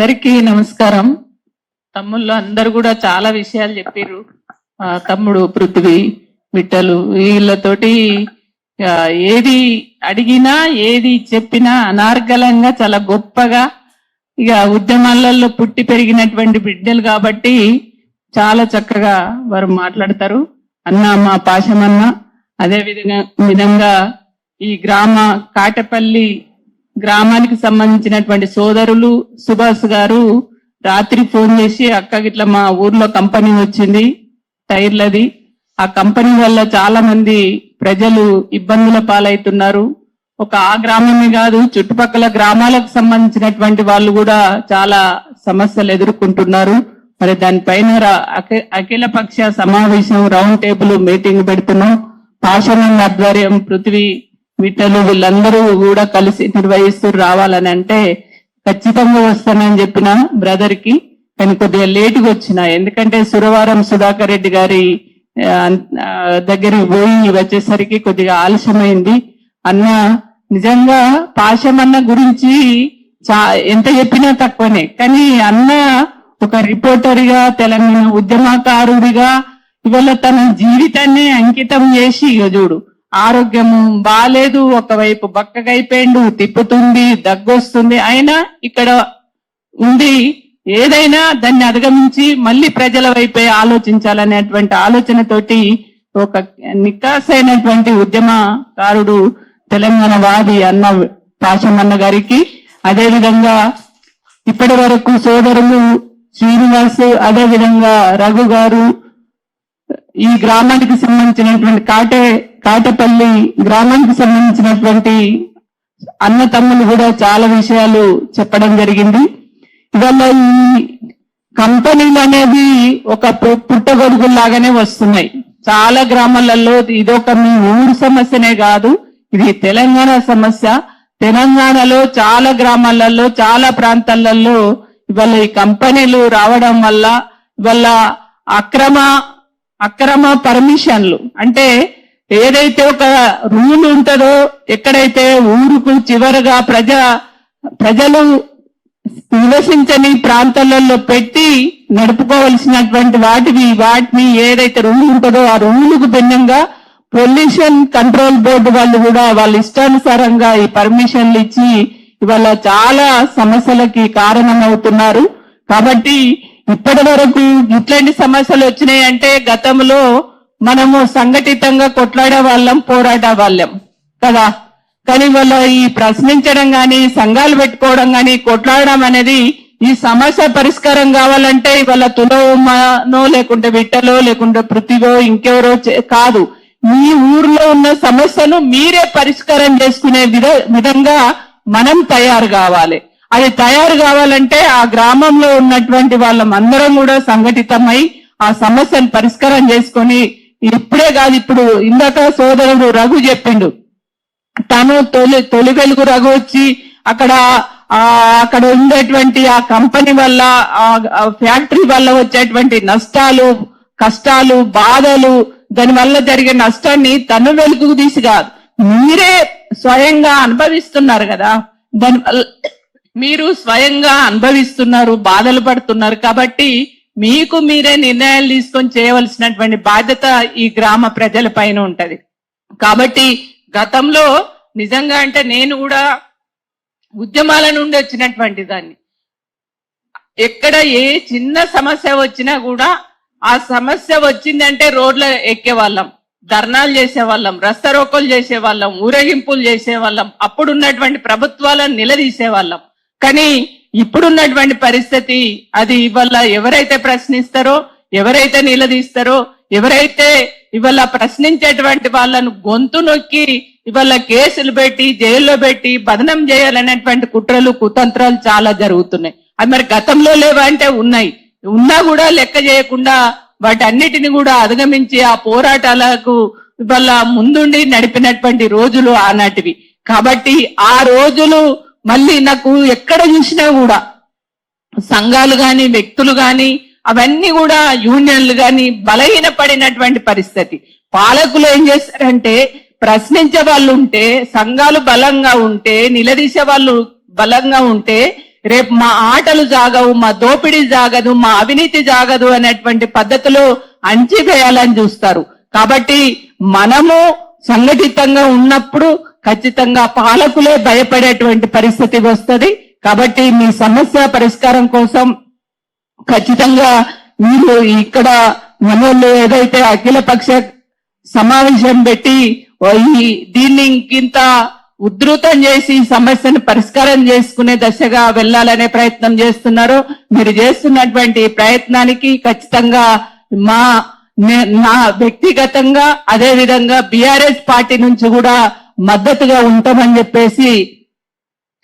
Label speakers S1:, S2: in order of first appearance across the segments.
S1: అందరికీ నమస్కారం. తమ్ముళ్ళు అందరు కూడా చాలా విషయాలు చెప్పారు తమ్ముడు పృథ్వీ విట్టలు వీళ్ళతోటి ఏది అడిగినా ఏది చెప్పినా అనార్గలంగా చాలా గొప్పగా ఇక ఉద్యమాలలో పుట్టి పెరిగినటువంటి బిడ్డలు కాబట్టి చాలా చక్కగా వారు మాట్లాడతారు. అన్న మా పాశమన్న అదే విధంగా విధంగా ఈ గ్రామ కాటపల్లి గ్రామానికి సంబంధించినటువంటి సోదరులు సుభాష్ గారు రాత్రి ఫోన్ చేసి అక్క ఇట్లా మా ఊర్లో కంపెనీ వచ్చింది టైర్లది. ఆ కంపెనీ వల్ల చాలా మంది ప్రజలు ఇబ్బందుల పాలవుతున్నారు. ఒక ఆ గ్రామమే కాదు చుట్టుపక్కల గ్రామాలకు సంబంధించినటువంటి వాళ్ళు కూడా చాలా సమస్యలు ఎదుర్కొంటున్నారు. మరి దానిపైన అఖి- అఖిల పక్ష సమావేశం రౌండ్ టేబుల్ మీటింగ్ పెడుతున్నాం. పాషణం ఆధ్వర్యం పృథ్వీ విట్టలు వీళ్ళందరూ కూడా కలిసి నిర్వహిస్తూ రావాలని అంటే ఖచ్చితంగా వస్తానని చెప్పిన బ్రదర్కి కానీ కొద్దిగా లేటుగా వచ్చిన. ఎందుకంటే సురవారం సుధాకర్ రెడ్డి గారి దగ్గరికి పోయి వచ్చేసరికి కొద్దిగా ఆలస్యమైంది. అన్న నిజంగా పాశమన్న గురించి చా ఎంత చెప్పినా తక్కువనే. కానీ అన్న ఒక రిపోర్టర్గా తెలంగాణ ఉద్యమకారుడిగా ఇవాళ తన జీవితాన్ని అంకితం చేసి ఇక చూడు. ఆరోగ్యం బాలేదు ఒకవైపు బక్కగైపోయిండు తిప్పుతుంది దగ్గొస్తుంది. అయినా ఇక్కడ ఉండి ఏదైనా దాన్ని అధిగమించి మళ్ళీ ప్రజల వైపే ఆలోచించాలనేటువంటి ఆలోచనతోటి ఒక నికాసైనటువంటి ఉద్యమకారుడు తెలంగాణ వాది అన్న పాశమన్న గారికి అదేవిధంగా ఇప్పటి వరకు సోదరులు శ్రీనివాస్ అదేవిధంగా రఘు గారు ఈ గ్రామానికి సంబంధించినటువంటి కాటే కాటపల్లి గ్రామానికి సంబంధించినటువంటి అన్న తమ్ములు కూడా చాలా విషయాలు చెప్పడం జరిగింది. ఇవాళ ఈ కంపెనీలు అనేది ఒక పుట్టగొడుగుల్లాగానే వస్తున్నాయి. చాలా గ్రామాలలో ఇదొక మీ ఊరు సమస్యనే కాదు ఇది తెలంగాణ సమస్య. తెలంగాణలో చాలా గ్రామాలలో చాలా ప్రాంతాలలో ఇవాళ ఈ కంపెనీలు రావడం వల్ల ఇవాళ అక్రమ అక్రమ పర్మిషన్లు అంటే ఏదైతే ఒక రూల్ ఉంటుందో ఎక్కడైతే ఊరుకు చివరగా ప్రజ ప్రజలు నివసించని ప్రాంతాలలో పెట్టి నడుపుకోవలసినటువంటి వాటివి వాటిని ఏదైతే రూల్ ఉంటుందో ఆ రూలుకు భిన్నంగా పొల్యూషన్ కంట్రోల్ బోర్డు వాళ్ళు కూడా వాళ్ళ ఇష్టానుసారంగా ఈ పర్మిషన్లు ఇచ్చి ఇవాళ చాలా సమస్యలకి కారణమవుతున్నారు. కాబట్టి ఇప్పటి వరకు ఇట్లాంటి సమస్యలు వచ్చినాయి అంటే గతంలో మనము సంఘటితంగా కొట్లాడే వాళ్ళం పోరాడే వాళ్ళం. కదా? కానీ వాళ్ళ ఈ ప్రశ్నించడం గాని సంఘాలు పెట్టుకోవడం గాని కొట్లాడడం అనేది ఈ సమస్య పరిష్కారం కావాలంటే ఇవాళ తులోమనో లేకుంటే విట్టలో లేకుంటే పృథ్వో ఇంకెవరో కాదు. మీ ఊర్లో ఉన్న సమస్యను మీరే పరిష్కారం చేసుకునే విధ విధంగా మనం తయారు కావాలి. అది తయారు కావాలంటే ఆ గ్రామంలో ఉన్నటువంటి వాళ్ళం అందరం కూడా సంఘటితమై ఆ సమస్యను పరిష్కారం చేసుకొని ఇప్పుడే కాదు ఇప్పుడు ఇందాక సోదరుడు రఘు చెప్పిండు. తను తొలి తొలి వెలుగు రఘు వచ్చి అక్కడ అక్కడ ఉండేటువంటి ఆ కంపెనీ వల్ల ఆ ఫ్యాక్టరీ వల్ల వచ్చేటువంటి నష్టాలు కష్టాలు బాధలు దాని వల్ల జరిగే నష్టాన్ని తను వెలుగుకు తీసి కాదు మీరే స్వయంగా అనుభవిస్తున్నారు కదా. దాని వల్ల మీరు స్వయంగా అనుభవిస్తున్నారు బాధలు పడుతున్నారు కాబట్టి మీకు మీరే నిర్ణయాలు తీసుకొని చేయవలసినటువంటి బాధ్యత ఈ గ్రామ ప్రజల పైన ఉంటది. కాబట్టి గతంలో నిజంగా అంటే నేను కూడా ఉద్యమాల నుండి వచ్చినటువంటి దాన్ని. ఎక్కడ ఏ చిన్న సమస్య వచ్చినా కూడా ఆ సమస్య వచ్చిందంటే రోడ్ల ఎక్కేవాళ్ళం ధర్నాలు చేసేవాళ్ళం రస్తరోకోలు చేసేవాళ్ళం ఊరేగింపులు చేసేవాళ్ళం అప్పుడున్నటువంటి ప్రభుత్వాలను నిలదీసేవాళ్ళం. కానీ ఇప్పుడున్నటువంటి పరిస్థితి అది ఇవాళ ఎవరైతే ప్రశ్నిస్తారో ఎవరైతే నిలదీస్తారో ఎవరైతే ఇవాళ ప్రశ్నించేటువంటి వాళ్ళను గొంతు నొక్కి ఇవాళ కేసులు పెట్టి జైల్లో పెట్టి బదనం చేయాలనేటువంటి కుట్రలు కుతంత్రాలు చాలా జరుగుతున్నాయి. అది మరి గతంలో లేవా అంటే ఉన్నాయి. ఉన్నా కూడా లెక్క చేయకుండా వాటన్నిటిని కూడా అధిగమించి ఆ పోరాటాలకు ఇవాళ ముందుండి నడిపినటువంటి రోజులు ఆనాటివి. కాబట్టి ఆ రోజులు మళ్ళీ నాకు ఎక్కడ చూసినా కూడా సంఘాలు కానీ వ్యక్తులు కానీ అవన్నీ కూడా యూనియన్లు గాని బలహీనపడినటువంటి పరిస్థితి. పాలకులు ఏం చేస్తారంటే ప్రశ్నించే వాళ్ళు ఉంటే సంఘాలు బలంగా ఉంటే నిలదీసే వాళ్ళు బలంగా ఉంటే రేపు మా ఆటలు జాగవు మా దోపిడీ జాగదు మా అవినీతి జాగదు అనేటువంటి పద్ధతిలో అంచివేయాలని చూస్తారు. కాబట్టి మనము సంఘటితంగా ఉన్నప్పుడు ఖచ్చితంగా పాలకులే భయపడేటువంటి పరిస్థితి వస్తుంది. కాబట్టి మీ సమస్య పరిష్కారం కోసం ఖచ్చితంగా మీరు ఇక్కడ మనోళ్ళు ఏదైతే అఖిలపక్ష సమావేశం పెట్టి ఈ దీన్ని ఇంకింత ఉధృతం చేసి సమస్యను పరిష్కారం చేసుకునే దశగా వెళ్ళాలనే ప్రయత్నం చేస్తున్నారు. మీరు చేస్తున్నటువంటి ప్రయత్నానికి ఖచ్చితంగా మా నా వ్యక్తిగతంగా అదే విధంగా బిఆర్ఎస్ పార్టీ నుంచి కూడా మద్దతుగా ఉంటామని చెప్పేసి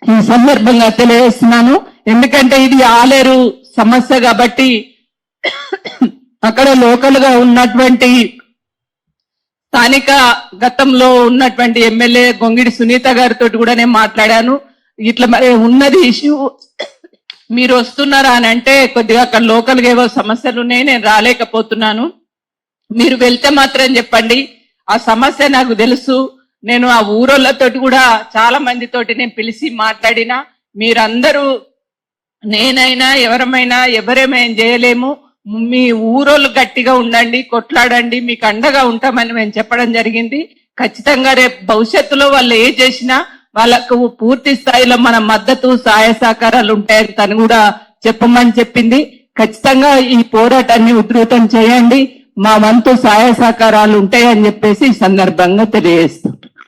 S1: ఈ సందర్భంగా తెలియజేస్తున్నాను. ఎందుకంటే ఇది ఆలేరు సమస్య కాబట్టి అక్కడ లోకల్గా ఉన్నటువంటి స్థానిక గతంలో ఉన్నటువంటి ఎమ్మెల్యే గొంగిడి సునీత గారితో కూడా నేను మాట్లాడాను. ఇట్లా మరి ఉన్నది ఇష్యూ మీరు వస్తున్నారా అని అంటే కొద్దిగా అక్కడ లోకల్గా ఏవో సమస్యలు ఉన్నాయి నేను రాలేకపోతున్నాను. మీరు వెళ్తే మాత్రం చెప్పండి. ఆ సమస్య నాకు తెలుసు. నేను ఆ ఊరోళ్ళతోటి కూడా చాలా మందితోటి నేను పిలిచి మాట్లాడినా మీరందరూ నేనైనా ఎవరమైనా ఎవరేమేం చేయలేము. మీ ఊరోళ్ళు గట్టిగా ఉండండి కొట్లాడండి మీకు అండగా ఉంటామని మేము చెప్పడం జరిగింది. ఖచ్చితంగా రేపు భవిష్యత్తులో వాళ్ళు ఏ చేసినా వాళ్ళకు పూర్తి స్థాయిలో మన మద్దతు సహాయ సహకారాలు ఉంటాయని తను కూడా చెప్పమని చెప్పింది. ఖచ్చితంగా ఈ పోరాటాన్ని ఉధృతం చేయండి. మా వంతు సహాయ సహకారాలు ఉంటాయని చెప్పేసి ఈ సందర్భంగా తెలియజేస్తున్నాం.